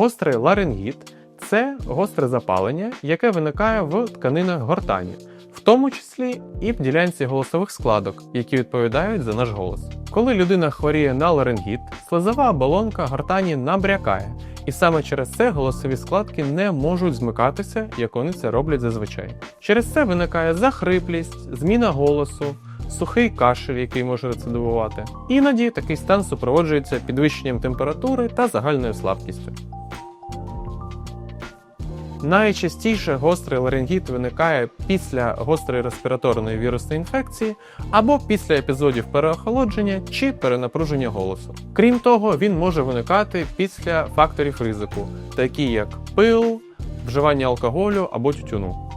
Гострий ларингіт це гостре запалення, яке виникає в тканинах гортані, в тому числі і в ділянці голосових складок, які відповідають за наш голос. Коли людина хворіє на ларингіт, слизова оболонка гортані набрякає, і саме через це голосові складки не можуть змикатися, як вони це роблять зазвичай. Через це виникає захриплість, зміна голосу, сухий кашель, який може рецидивувати. Іноді такий стан супроводжується підвищенням температури та загальною слабкістю. Найчастіше гострий ларингіт виникає після гострої респіраторної вірусної інфекції або після епізодів переохолодження чи перенапруження голосу. Крім того, він може виникати після факторів ризику, такі як пил, вживання алкоголю або тютюну.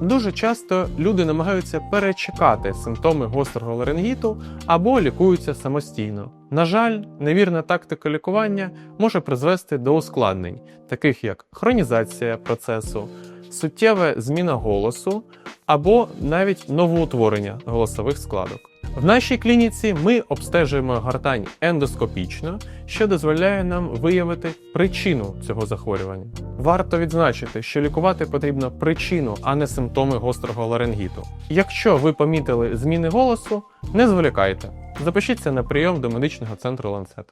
Дуже часто люди намагаються перечекати симптоми гострого ларингіту або лікуються самостійно. На жаль, невірна тактика лікування може призвести до ускладнень, таких як хронізація процесу, суттєва зміна голосу або навіть новоутворення голосових складок. В нашій клініці ми обстежуємо гортань ендоскопічно, що дозволяє нам виявити причину цього захворювання. Варто відзначити, що лікувати потрібно причину, а не симптоми гострого ларингіту. Якщо ви помітили зміни голосу, не зволікайте. Запишіться на прийом до медичного центру ланцет.